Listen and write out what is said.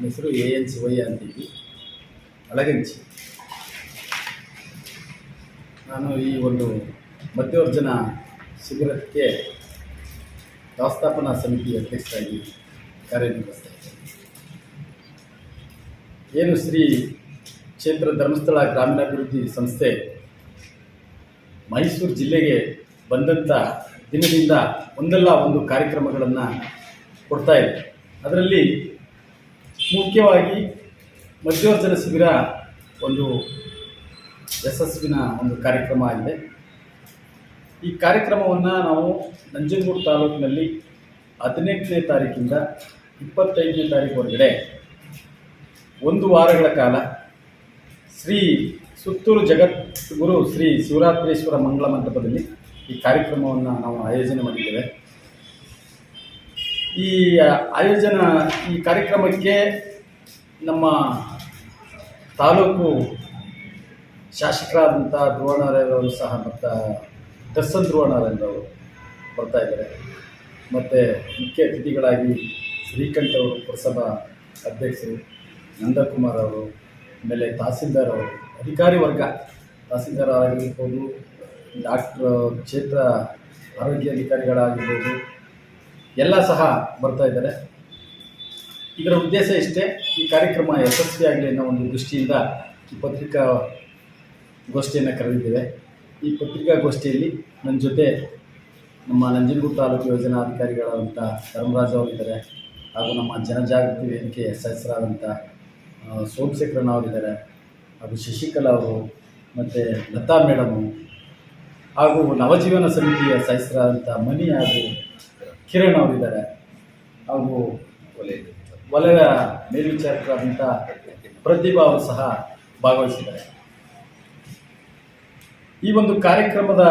ನನ್ನ ಹೆಸರು A N Shivaiah ಅಂತೀವಿ ಅಳಗಂಚಿ. ನಾನು ಈ ಒಂದು ಮಧ್ಯವರ್ಜನ ಶಿಬಿರಕ್ಕೆ ವ್ಯವಸ್ಥಾಪನಾ ಸಮಿತಿ ಅಧ್ಯಕ್ಷರಾಗಿ ಕಾರ್ಯನಿರ್ವಹಿಸ್ತಾ ಏನು ಶ್ರೀ ಕ್ಷೇತ್ರ ಧರ್ಮಸ್ಥಳ ಗ್ರಾಮೀಣಾಭಿವೃದ್ಧಿ ಸಂಸ್ಥೆ ಮೈಸೂರು ಜಿಲ್ಲೆಗೆ ಬಂದಂಥ ದಿನದಿಂದ ಒಂದಲ್ಲ ಒಂದು ಕಾರ್ಯಕ್ರಮಗಳನ್ನು ಕೊಡ್ತಾ ಇದೆ. ಅದರಲ್ಲಿ ಮುಖ್ಯವಾಗಿ ಮಧ್ಯವರ್ಜನ ಶಿಬಿರ ಒಂದು ಯಶಸ್ವಿನ ಒಂದು ಕಾರ್ಯಕ್ರಮ ಆಗಿದೆ. ಈ ಕಾರ್ಯಕ್ರಮವನ್ನು ನಾವು ನಂಜನಗೂಡು ತಾಲೂಕಿನಲ್ಲಿ ಹದಿನೆಂಟನೇ ತಾರೀಕಿಂದ ಇಪ್ಪತ್ತೈದನೇ ತಾರೀಕುವರೆಗಡೆ ಒಂದು ವಾರಗಳ ಕಾಲ ಶ್ರೀ ಸುತ್ತೂರು ಜಗದ್ಗುರು ಶ್ರೀ ಶಿವರಾತ್ರೇಶ್ವರ ಮಂಗಳ ಮಂಟಪದಲ್ಲಿ ಈ ಕಾರ್ಯಕ್ರಮವನ್ನು ನಾವು ಆಯೋಜನೆ ಮಾಡಿದ್ದೇವೆ. ಈ ಆಯೋಜನ ಈ ಕಾರ್ಯಕ್ರಮಕ್ಕೆ ನಮ್ಮ ತಾಲೂಕು ಶಾಸಕರಾದಂಥ ಧ್ರುವನಾರಾಯಣವರು ಸಹ ಮತ್ತು ದರ್ಶನ್ ಧ್ರುವನಾರಾಯಣರವರು ಬರ್ತಾ ಇದ್ದಾರೆ. ಮತ್ತು ಮುಖ್ಯ ಅತಿಥಿಗಳಾಗಿ ಶ್ರೀಕಂಠ ಅವರು, ಪುರಸಭಾ ಅಧ್ಯಕ್ಷರು, ನಂದಕುಮಾರ್ ಅವರು, ಆಮೇಲೆ ತಹಸೀಲ್ದಾರ್ ಅವರು, ಅಧಿಕಾರಿ ವರ್ಗ, ತಹಸೀಲ್ದಾರ್ ಆಗಿರ್ಬೋದು, ಡಾಕ್ಟ್ರ್, ಕ್ಷೇತ್ರ ಆರೋಗ್ಯ ಅಧಿಕಾರಿಗಳಾಗಿರ್ಬೋದು ಎಲ್ಲ ಸಹ ಬರ್ತಾ ಇದ್ದಾರೆ. ಇದರ ಉದ್ದೇಶ ಇಷ್ಟೇ, ಈ ಕಾರ್ಯಕ್ರಮ ಯಶಸ್ವಿಯಾಗಲಿ ಅನ್ನೋ ಒಂದು ದೃಷ್ಟಿಯಿಂದ ಈ ಪತ್ರಿಕಾ ಗೋಷ್ಠಿಯನ್ನು ಕರೆದಿದ್ದೇವೆ. ಈ ಪತ್ರಿಕಾಗೋಷ್ಠಿಯಲ್ಲಿ ನನ್ನ ಜೊತೆ ನಮ್ಮ ನಂಜನಗೂಡು ತಾಲೂಕು ಯೋಜನಾಧಿಕಾರಿಗಳಾದಂಥ ಧರ್ಮರಾಜ್ ಅವರಿದ್ದಾರೆ ಹಾಗೂ ನಮ್ಮ ಜನಜಾಗೃತಿ ವೇದಿಕೆ ಸದಸ್ಯರಾದಂಥ ಸೋಮಶೇಖರನ್ ಅವರಿದ್ದಾರೆ ಹಾಗೂ ಶಶಿಕಲಾ ಅವರು ಮತ್ತು ಲತಾ ಮೇಡಮು ಹಾಗೂ ನವಜೀವನ ಸಮಿತಿಯ ಸದಸ್ಯರಾದಂಥ ಮನಿ ಹಾಗೂ ಕಿರಣ್ ಅವರಿದ್ದಾರೆ. ಹಾಗೂ ವಲಯ ಮೇಲ್ವಿಚಾರಕರಾದಂಥ ಪ್ರತಿಭಾ ಅವರು ಸಹ ಭಾಗವಹಿಸಿದ್ದಾರೆ. ಈ ಒಂದು ಕಾರ್ಯಕ್ರಮದ